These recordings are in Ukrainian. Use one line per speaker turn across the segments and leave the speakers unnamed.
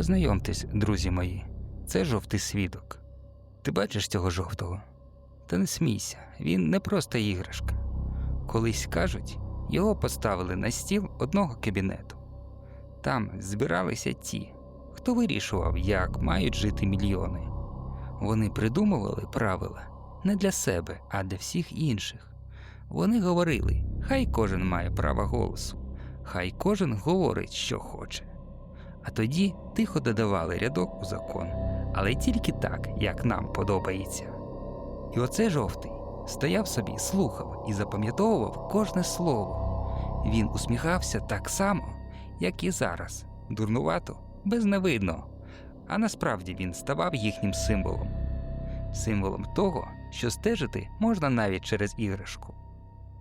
Познайомтесь, друзі мої, це жовтий свідок. Ти бачиш цього жовтого? Та не смійся, він не просто іграшка. Колись кажуть, його поставили на стіл одного кабінету. Там збиралися ті, хто вирішував, як мають жити мільйони. Вони придумували правила не для себе, а для всіх інших. Вони говорили: хай кожен має право голосу, хай кожен говорить, що хоче. А тоді тихо додавали рядок у закон, але тільки так, як нам подобається. І оце жовтий стояв собі, слухав і запам'ятовував кожне слово. Він усміхався так само, як і зараз, дурнувато, безневидно, а насправді він ставав їхнім символом, символом того, що стежити можна навіть через іграшку.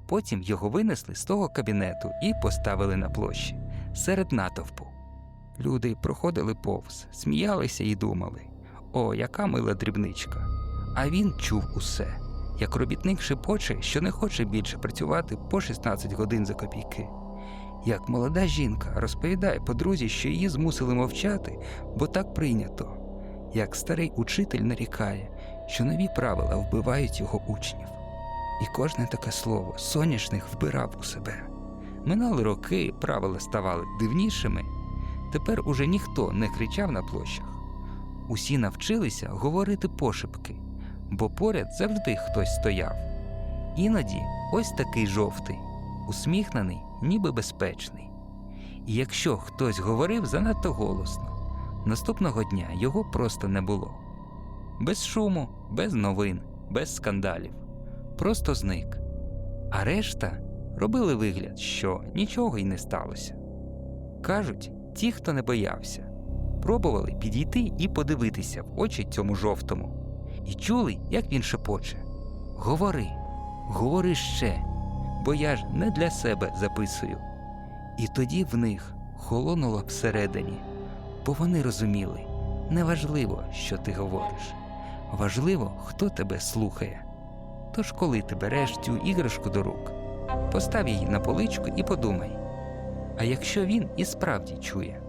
Потім його винесли з того кабінету і поставили на площі серед натовпу. Люди проходили повз, сміялися і думали: о, яка мила дрібничка. А він чув усе, як робітник шепоче, що не хоче більше працювати по 16 годин за копійки. Як молода жінка розповідає подрузі, що її змусили мовчати, бо так прийнято. Як старий учитель нарікає, що нові правила вбивають його учнів. І кожне таке слово соняшник вбирав у себе. Минали роки, правила ставали дивнішими. Тепер уже ніхто не кричав на площах. Усі навчилися говорити пошепки, бо поряд завжди хтось стояв. Іноді ось такий жовтий, усміхнений, ніби безпечний. І якщо хтось говорив занадто голосно, наступного дня його просто не було. Без шуму, без новин, без скандалів. Просто зник. А решта робили вигляд, що нічого й не сталося. Кажуть, ті, хто не боявся, пробували підійти і подивитися в очі цьому жовтому, і чули, як він шепоче: Говори, говори ще, бо я ж не для себе записую. І тоді в них холонуло всередині, бо вони розуміли, неважливо, що ти говориш, важливо, хто тебе слухає. Тож, коли ти береш цю іграшку до рук, постав її на поличку і подумай. А якщо він і справді чує?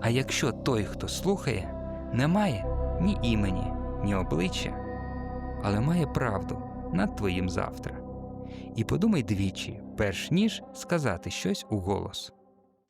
А якщо той, хто слухає, не має ні імені, ні обличчя, але має правду над твоїм завтра. І подумай двічі, перш ніж сказати щось у голос.